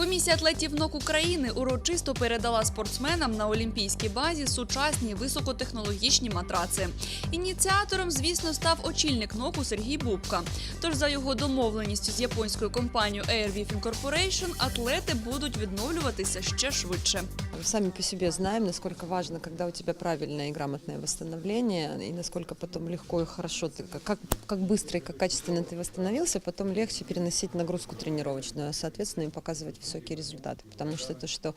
Комісія атлетів НОК України урочисто передала спортсменам на олімпійській базі сучасні високотехнологічні матраци. Ініціатором, звісно, став очільник НОКу Сергій Бубка. Тож за його домовленістю з японською компанією Airwif Incorporation атлети будуть відновлюватися ще швидше. Сами по себе знаем, насколько важно, когда у тебя правильное и грамотное восстановление, и насколько потом легко и хорошо, ты, как- как, как быстро и как качественно ты восстановился, потом легче переносить нагрузку тренировочную, а соответственно и показывать высокие результаты. Потому что то, что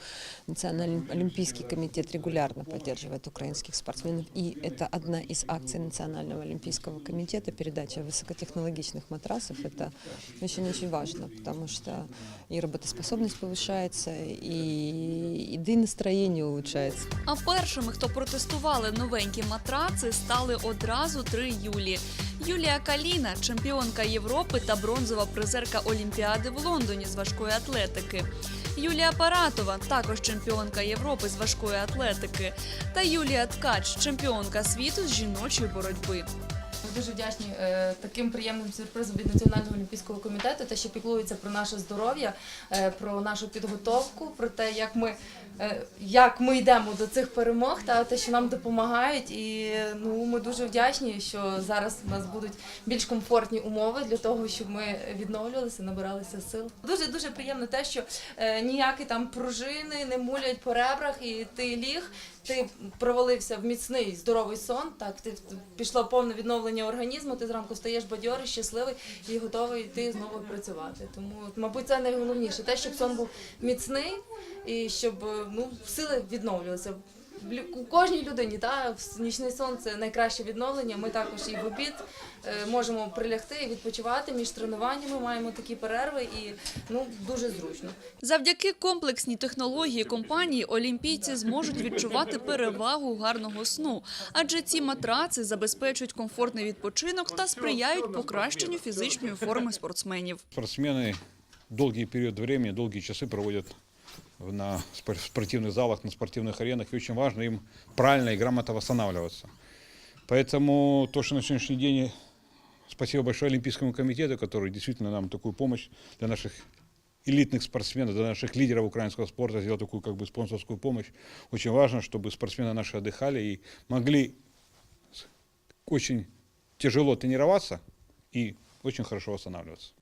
Национальный олимпийский комитет регулярно поддерживает украинских спортсменов, и это одна из акций Национального олимпийского комитета, передача высокотехнологичных матрасов, это очень-очень важно, потому что и работоспособность повышается, и, и да и настроение улучшается. А першими, хто протестували новенькі матраци, стали одразу три Юлі. Юлія Каліна, чемпіонка Європи та бронзова призерка Олімпіади в Лондоні з важкої атлетики. Юлія Паратова, також чемпіонка Європи з важкої атлетики. Та Юлія Ткач, чемпіонка світу з жіночої боротьби. Ми дуже вдячні е, таким приємним сюрпризом від Національного олімпійського комітету, те, що піклується про наше здоров'я, е, про нашу підготовку, про те, як ми, е, як ми йдемо до цих перемог, та те, що нам допомагають. І ну, ми дуже вдячні, що зараз у нас будуть більш комфортні умови для того, щоб ми відновлювалися, набиралися сил. Дуже дуже приємно те, що ніякі там пружини не мулять по ребрах, і ти ліг. Ти провалився в міцний здоровий сон. Так, ти пішло повне відновлення організму. Ти зранку стаєш бадьорий, щасливий і готовий йти знову працювати. Тому, мабуть, це найголовніше. Те, щоб сон був міцний і щоб е, ну сили відновлювалися. У кожній людині та в нічний сон це найкраще відновлення. Ми також і в обід е, можемо прилягти і відпочивати між тренуваннями. Маємо такі перерви і ну дуже зручно. Завдяки комплексній технології компанії олімпійці зможуть відчувати перевагу гарного сну, адже ці матраци забезпечують комфортний відпочинок та сприяють покращенню фізичної форми спортсменів. Спортсмены долгий период времени, долгие часы проводят в- на спор- спортивных залах, на спортивных аренах, и очень важно им правильно и грамотно восстанавливаться. Поэтому то, что на сегодняшний день спасибо большое Олимпийскому комитету, который действительно нам такую помощь для наших элитных спортсменов, для наших лидеров украинского спорта сделал такую как бы спонсорскую помощь. Очень важно, чтобы спортсмены наши отдыхали и могли очень тяжело тренироваться и очень хорошо восстанавливаться.